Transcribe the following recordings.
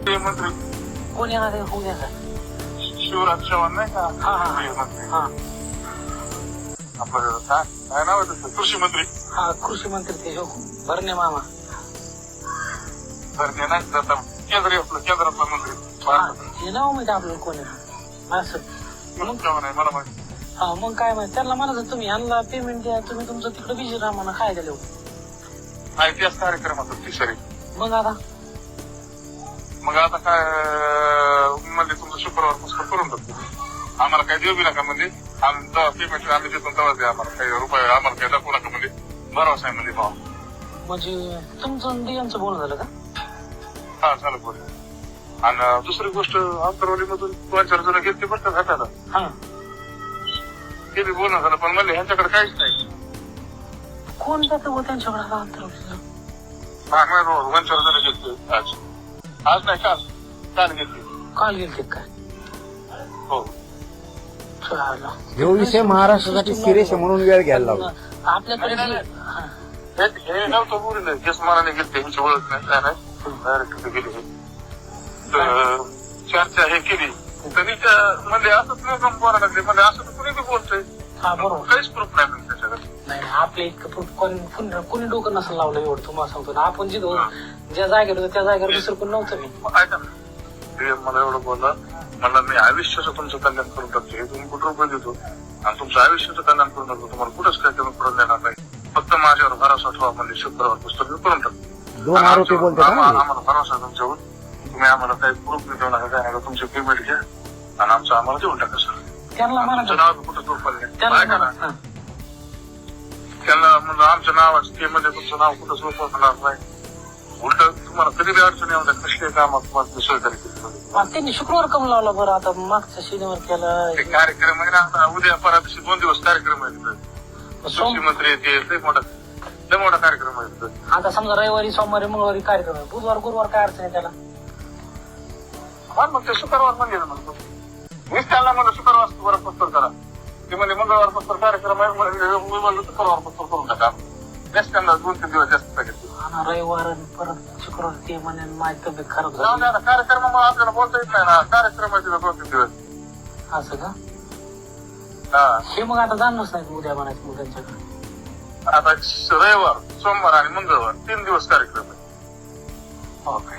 कोण येणार आहे होऊ द्या का शिवराज चव्हाण नाही का हा, हा. मंत्री. हा आपलं काय काय नाव आहे त्याचं? कृषी मंत्री हा कृषी मंत्री ते हो भरणे मामा तर ते नाही जाता केंद्रीय आपलं केंद्रातला मंत्री हा हे नाव माहिती आपल्याला कोण आहे असं शिवराज चव्हाण आहे मला माहिती हा मग काय माहिती त्यांना म्हणायचं तुम्ही यांना पेमेंट द्या तुम्ही तुमचं तिकडे बिझी राहा म्हणा काय झालं आहे त्याच कार्यक्रमात ती सरी मग आता मग आता काय म्हणजे तुमचं शुक्रवार पुस्तक करून टाकतो आम्हाला काय देऊ बी नका म्हणजे. आम्ही जेव्हा पेमेंट आम्ही देतो तेव्हा द्या आम्हाला. काही रुपये आम्हाला काही दाखवू नका म्हणजे. म्हणजे भाव म्हणजे तुमचं डीएमचं बोलणं झालं का? हा झालं बरं आणि दुसरी गोष्ट आंतरवालीमधून दोन चार जण घेतली बरं का भेटायला हा. ते बी बोलणं झालं पण म्हणले ह्यांच्याकडे काहीच नाही. कोण जातं त्यांच्याकडे आता अंतर नाही बाबा, दोन चार जण आज. आज नाही काल. काल घेतली काल गेलते काय हो. ह्यो विषय महाराष्ट्रासाठी सिरियस आहे म्हणून वेळ घ्यायला लावला. आपल्याकडे नाही, जे- हा. हे हे नव्हतं बोलले हेच मनाने घेतले ह्यांची ओळख नाही काय नाही. डायरेक्ट तिथे गेले हे. तर चर्चा हे केली. तरी त्या म्हणजे असंच लोक बोलायला लागले म्हणजे असं तर कुणी बी बोलतोय. हा बरोबर. काहीच प्रूफ नाही म्हणजे त्याच्याकडे. नाही नाही, आपल्या इतकं कोण कोण- कोणी डोकं नसेल लावलं एवढं तुम्हाला सांगतो ना. आपण जिथं ज्या जागेवर होतो त्या जागेवर दुसरं कोण नव्हतं. मी मग ऐका ना ते मला एवढं बोलला मला मी आयुष्याचं तुमचं कल्याण करून टाकतो. हे तुम्ही कुठं रुपये देतो? आणि तुमचं आयुष्याचं कल्याण करून टाकतो. तुम्हाला कुठंच काय कमी पडून देणार नाही. फक्त माझ्यावर भरोसा ठेवा म्हणजे शुक्रवार पुस्तक मी करून टाकतो. दोन आरोपी बोलतात आम्हाला ना? आम्हाला भरोसा आहे तुमच्यावर. तुम्ही आम्हाला काही प्रूफ देऊ नका काय नका तुमचे पेमेंट घ्या. आणि आमचं आम्हाला देऊन टाका सर त्यांना तुमचं म्हणा नाव कुठं झोपलं नाही. त्यांना ऐका हा. त्यांना म्हणलं आमच्या नावाचं ते म्हणजे तुमचं नाव कुठं झोपणार नाही. उलट तुम्हाला कधी बी अडचणी येऊ द्या कसले कामात तुम्हाला केली मग त्यांनी शुक्रवार कम लावला बरं आता मागचा शनिवार केला. ते कार्यक्रम आहे ना आता उद्या परादिवशी दोन दिवस कार्यक्रम आहे तिथं. सोम कृषी मंत्री ते लय मोठा लय मोठा कार्यक्रम आहे तिथं. आता समजा रविवारी सोमवारी मंगळवारी कार्यक्रम आहे. बुधवार गुरुवार काय अडचण आहे त्याला? मग ते शुक्रवार म्हणजे म्हणतो मीच त्यांना म्हणलं शुक्रवार बरं पस्तर करा. ते म्हणजे मंगळवार पस्तर कार्यक्रम आहे मी म्हणलं शुक्रवार पस्तर करून टाका. त्यांना दोन तीन दिवस आणि रविवार आणि परत शुक्रवार ते म्हणे माझी तब्येत खराब जाऊ झाली द्या ना कार्यक्रमामुळे आपल्याला बोलता येत नाही ना. कार्यक्रम आहे तिथं दोन तीन दिवस असं का? हा. हे मग आता जाणच नाही उद्या म्हणायचं मग त्यांच्याकडे. आता रविवार सोमवार आणि मंगळवार तीन दिवस कार्यक्रम आहे. हो काय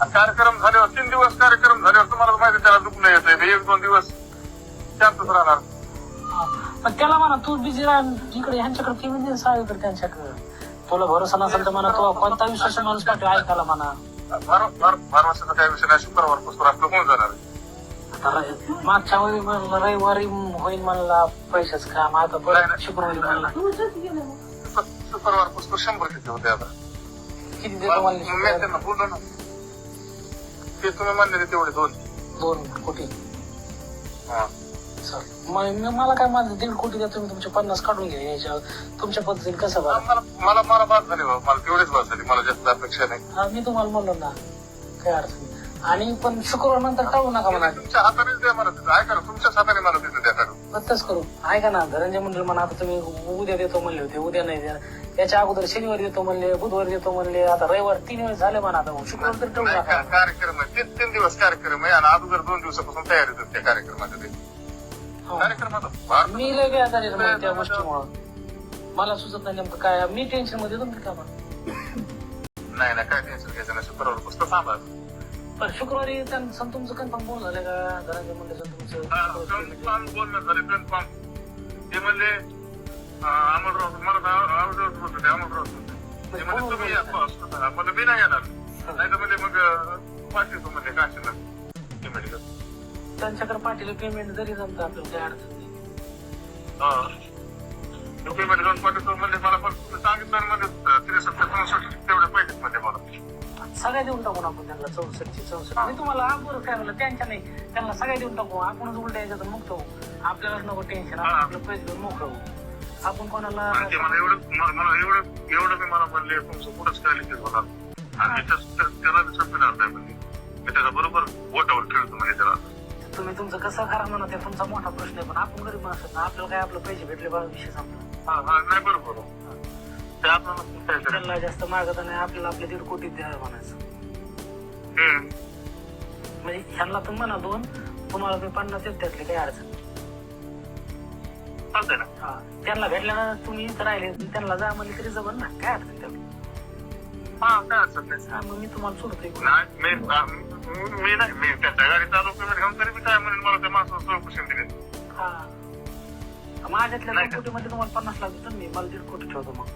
आणि कार्यक्रम झाल्यावर तीन दिवस कार्यक्रम झाल्यावर तुम्हाला माहिती आहे त्याला दुखणं येत एक दोन दिवस शांतच राहणार. हा. पण त्याला म्हणा तू बिझी राह इकडे ह्यांच्याकडे पेमेंट दे साहेबकडे त्यांच्याकडे. तुला भरोसा नसेल तर म्हणा तो कोणता विश्वास माणूस पाठव ऐकायला म्हणा. भार भार भारवासाचा काही विषय नाही शुक्रवारपासून आपलं होऊन जाणार आहे. मागच्या वेळी म्हणलं रविवारी होईल म्हणला पैशाच काम आता नाही. शुक्रवारी म्हणला. शुक्र- शुक्रवारपासून शंभर किती होते आता? किती देतो मग मी म्हणले त्यांना बोललो ना. ते तुम्ही म्हणले तेवढे दोन. दोन कोटी हा. मग मला काय माझं दीड कोटी द्या तुम्ही तुमचे पन्नास काढून घ्या याच्या तुमच्या पद्धतीने कसं बरं? मला मला मला बाद झाली बाबा मला तेवढीच बाद झाली मला जास्त अपेक्षा नाही. हा मी तुम्हाला म्हणलो ना काय अडचण नाही. आणि पण शुक्रवार नंतर टाळू नका म्हणा. तुमच्या हातानेच द्या मला तिथं ऐका ना तुमच्याच हाताने मला तिथं द्या काढून. तसंच करू. ऐका ना धनंजय मंडळ म्हणा आता तुम्ही उद्या देतो म्हणले होते उद्या नाही द्या याच्या अगोदर शनिवारी देतो म्हणले बुधवारी देतो म्हणले आता रविवार तीन वेळेस झाले म्हणा आता शुक्रवार तर ठेवू नाही, नका. का- कार्यक्रम आहे. तीन तीन दिवस कार्यक्रम आहे आणि अगोदर दोन दिवसापासून तयारी होते त्या कार्यक्रमाच्या ते. हो. कार्यक्रमात भार मी लय वेळा झाले रे मग त्या गोष्टीमुळं. मला सुचत नाही नेमकं काय मी टेन्शनमध्ये तुम्ही का नाही नाही काय टेन्शन घ्यायचं नाही. शुक्रवार पुस्तक थांबा? पण शुक्रवारी त्यांचं तुमचं कन्फर्म बोल झालं का? धनंजय मंडळ तुमचं? बोलणं झाले कन्फर्म ते म्हणले अं, अमोलराव मला अमोलराव बोलत होते अमोलराव बोलत ते म्हणजे तुम्ही या मला मी नाही येणार. नाही तर म्हणजे मग अं, पाठवतो म्हणजे काशीला. त्यांच्याकडे पाठीला पेमेंट जरी जमतं आपल्याला काही अडचण नाही. पेमेंट पाठवतो म्हणजे मला पण सांगितलं म्हणजे तेवढे म्हणजे मला. सगळ्या देऊन टाकू ना आपण त्यांना चौसष्टची चौसष्ट. मी तुम्हाला बरं काय म्हणलं त्यांच्या नाही त्यांना सगळ्या देऊन टाकू. आपणच उलट याच्यातून मुक्त होऊ आपल्याला नको टेन्शन आपण. आपलं पैसे घेऊन मोकळं होऊ आपण कोणाला आणि ते मला एवढं मला एवढं एवढं मी मला म्हणले तुमचं कुठंच काय लिखित होणार. आणि मी त्याच- त्या- त्याला संपणार नाही म्हणजे मी. त्याचा बरोबर बोटावर खेळतो म्हणजे त्याला. तुम्ही तुमचं कसं करा म्हणा ते तुमचा मोठा प्रश्न आहे. पण आपण गरीब माणसं ना आपल्याला काय आपलं पैसे भेटले बा विषय संपला. हा हा नाही बरोबर ते आपल्याला काय करायचं त्यांना जास्त मागत नाही आपल्याला आपले दीड कोटी द्या म्हणायचं. हम्म. म्हणजे ह्यांना तर म्हणा दोन तुम्हाला मी पन्नास देतो त्यातली काही अडचण नाही. चालतंय ना. हा त्यांना भेटल्यानं तुम्ही इथं राहिले त्यांना जा म्हणले तरी जमन ना काय अडचण त्याला हा काय अडचण नाही मग मी तुम्हाला सोडतोय नाही मी आ, मी मी नाही मी त्याच्या गाडी चालू पेमेंट घेऊन तरी मी काय म्हणेन मला त्या माणसाला चौकशी दिली हा. माझ्यातल्या नाही दोन का? कोटीमध्ये तुम्हाला पन्नास लाख देतो मी मला दीड कोटी ठेवतो मग.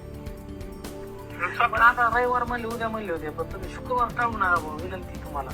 पण. आता रविवार म्हणले उद्या म्हणले होते पण तुम्ही शुक्रवार टाळू नका भाऊ विनंती तुम्हाला.